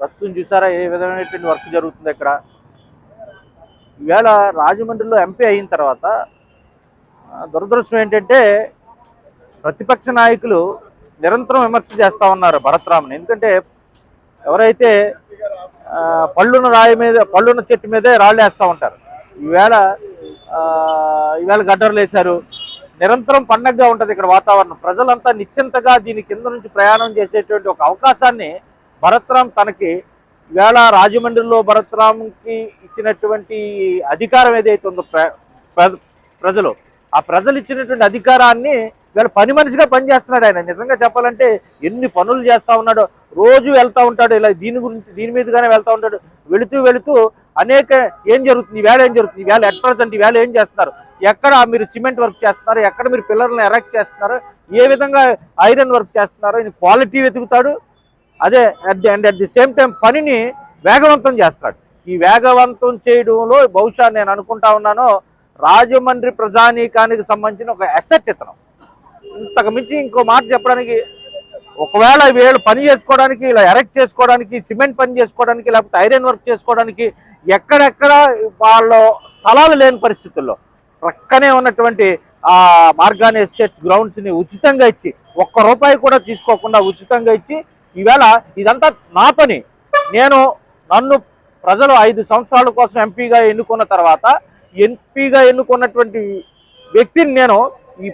ప్రస్తుతం చూసారా? ఏ విధమైనటువంటి వర్క్ జరుగుతుంది ఇక్కడ ఈవేళ రాజమండ్రిలో ఎంపీ అయిన తర్వాత దురదృష్టం ఏంటంటే ప్రతిపక్ష నాయకులు నిరంతరం విమర్శ చేస్తూ ఉన్నారు భరత్రామ్ని. ఎందుకంటే ఎవరైతే పళ్ళున పళ్ళున్న రాయి మీద పళ్ళున్న చెట్టు మీదే రాళ్ళు వేస్తూ ఉంటారు. ఈవేళ ఈవేళ గడ్డర్లు వేశారు నిరంతరం పండగగా ఉంటుంది ఇక్కడ వాతావరణం. ప్రజలంతా నిశ్చింతగా దీని కింద నుంచి ప్రయాణం చేసేటువంటి ఒక అవకాశాన్ని భరత్రామ్ తనకి వేళ రాజమండ్రిలో భరత్రామ్కి ఇచ్చినటువంటి అధికారం ఏదైతే ఉందో ప్ర- ప్ర- ప్రజలు ఆ ప్రజలు ఇచ్చినటువంటి అధికారాన్ని వీళ్ళ పని మనిషిగా పనిచేస్తున్నాడు ఆయన. నిజంగా చెప్పాలంటే ఎన్ని పనులు చేస్తూ ఉన్నాడో రోజు వెళ్తూ ఉంటాడు ఇలా దీని గురించి దీని మీదుగానే వెళ్తూ ఉంటాడు. వెళుతూ వెళుతూ అనేక ఏం జరుగుతుంది వేళ ఏం జరుగుతుంది వేళ ఎట్ ప్రజెంట్ వేళ ఏం చేస్తున్నారు ఎక్కడ మీరు సిమెంట్ వర్క్ చేస్తున్నారు ఎక్కడ మీరు పిల్లర్లను ఎరెక్ట్ చేస్తున్నారు ఏ విధంగా ఐరన్ వర్క్ చేస్తున్నారు క్వాలిటీ వెతుకుతాడు అదే at the and at the same time పనిని వేగవంతం చేస్తాడు. ఈ వేగవంతం చేయడంలో బహుశా నేను అనుకుంటా ఉన్నాను రాజమండ్రి ప్రజానీకానికి సంబంధించిన ఒక అసెట్ ఇతను. ఇంతకు మించి ఇంకో మాట చెప్పడానికి ఒకవేళ వీళ్ళు పని చేసుకోవడానికి ఇలా ఎరెక్ట్ చేసుకోవడానికి సిమెంట్ పని చేసుకోవడానికి లేకపోతే ఐరన్ వర్క్ చేసుకోవడానికి ఎక్కడెక్కడ వాళ్ళ స్థలాలు లేని పరిస్థితుల్లో ప్రక్కనే ఉన్నటువంటి ఆ మార్గాని ఎస్టేట్స్ గ్రౌండ్స్ని ఉచితంగా ఇచ్చి ఒక్క రూపాయి కూడా తీసుకోకుండా ఉచితంగా ఇచ్చి ఈవేళ ఇదంతా నా పని. నేను నన్ను ప్రజలు ఐదు సంవత్సరాల కోసం ఎంపీగా ఎన్నుకున్న తర్వాత ఎంపీగా ఎన్నుకున్నటువంటి వ్యక్తిని నేను ఈ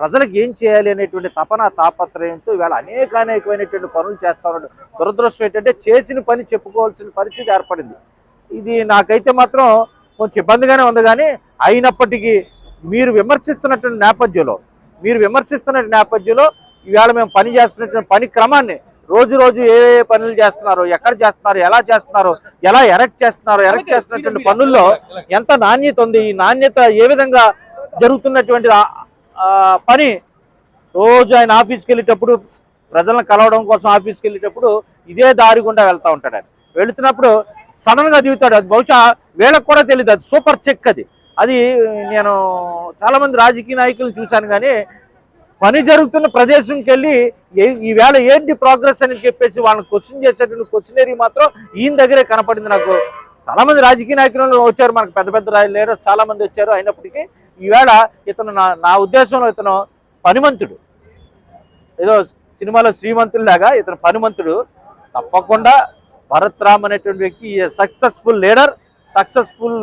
ప్రజలకు ఏం చేయాలి అనేటువంటి తపన తాపత్రయంతో ఇవాళ అనేక అనేకమైనటువంటి పనులు చేస్తా ఉన్నాడు. దురదృష్టం ఏంటంటే చేసిన పని చెప్పుకోవాల్సిన పరిస్థితి ఏర్పడింది. ఇది నాకైతే మాత్రం కొంచెం ఇబ్బందిగానే ఉంది కానీ అయినప్పటికీ మీరు విమర్శిస్తున్నటువంటి నేపథ్యంలో మీరు విమర్శిస్తున్న నేపథ్యంలో ఇవాళ మేము పని చేస్తున్నటువంటి పని క్రమాన్ని రోజు రోజు ఏ ఏ పనులు చేస్తున్నారు ఎక్కడ చేస్తున్నారు ఎలా చేస్తున్నారు ఎలా ఎరెక్ట్ చేస్తున్నారు ఎరెక్ట్ చేస్తున్నటువంటి పనుల్లో ఎంత నాణ్యత ఉంది ఈ నాణ్యత ఏ విధంగా జరుగుతున్నటువంటి పని? రోజు ఆయన ఆఫీస్కి వెళ్ళేటప్పుడు ప్రజలను కలవడం కోసం ఆఫీస్కి వెళ్ళేటప్పుడు ఇదే దారి గుండా వెళ్తూ ఉంటాడు ఆయన. వెళుతున్నప్పుడు సడన్గా దిగుతాడు. అది బహుశా వీళ్ళకి కూడా తెలియదు అది సూపర్ చెక్ అది. అది నేను చాలా మంది రాజకీయ నాయకులను చూశాను కానీ పని జరుగుతున్న ప్రదేశంకి వెళ్ళి ఈవేళ ఏంటి ప్రోగ్రెస్ అని చెప్పేసి వాళ్ళని క్వశ్చన్ చేసేటువంటి క్వశ్చనరీ మాత్రం ఈయన దగ్గరే కనపడింది నాకు. చాలా మంది రాజకీయ నాయకులు వచ్చారు మనకు పెద్ద పెద్ద లీడర్స్ చాలా మంది వచ్చారు. అయినప్పటికీ ఈవేళ ఇతను నా నా ఉద్దేశంలో ఇతను పనిమంతుడు. ఏదో సినిమాలో శ్రీమంతుల్లాగా ఇతను పనిమంతుడు. తప్పకుండా భరత్ రామ్ అనేటువంటి వ్యక్తి సక్సెస్ఫుల్ లీడర్ సక్సెస్ఫుల్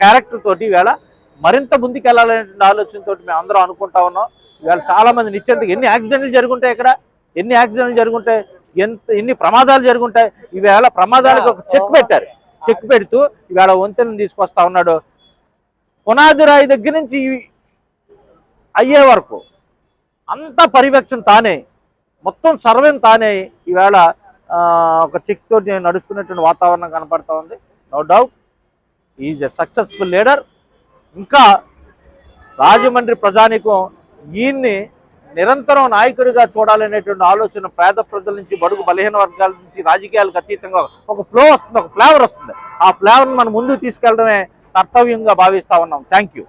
క్యారెక్టర్ తోటి ఈవేళ మరింత ముందుకు వెళ్ళాలనే ఆలోచనతో మేము అందరం అనుకుంటా ఉన్నాం. ఇవాళ చాలా మంది నిత్యంతకు ఎన్ని యాక్సిడెంట్లు జరుగుంటాయి ఇక్కడ? ఎన్ని యాక్సిడెంట్లు జరుగుంటాయి? ఎంత ఎన్ని ప్రమాదాలు జరుగుంటాయి? ఈవేళ ప్రమాదాలకు ఒక చెక్ పెట్టారు. చెక్ పెడుతూ ఇవాళ వంతెనను తీసుకొస్తా ఉన్నాడు. పునాది రాయి దగ్గర నుంచి అయ్యే వరకు అంత పర్యవేక్షణ తానే మొత్తం సర్వేం తానే ఈవేళ ఒక చెక్ తోటి నడుస్తున్నటువంటి వాతావరణం కనపడతా ఉంది. No doubt is a successful leader ఇంకా రాజమండ్రి ప్రజానికం ఈయన్ని నిరంతరం నాయకుడిగా చూడాలనేటువంటి ఆలోచన పేద ప్రజల నుంచి బడుగు బలహీన వర్గాల నుంచి రాజకీయాలకు అతీతంగా ఒక ఫ్లో వస్తుంది ఒక ఫ్లేవర్ వస్తుంది. ఆ ఫ్లేవర్ని మనం ముందుకు తీసుకెళ్ళడమే కర్తవ్యంగా భావిస్తా ఉన్నాం. Thank you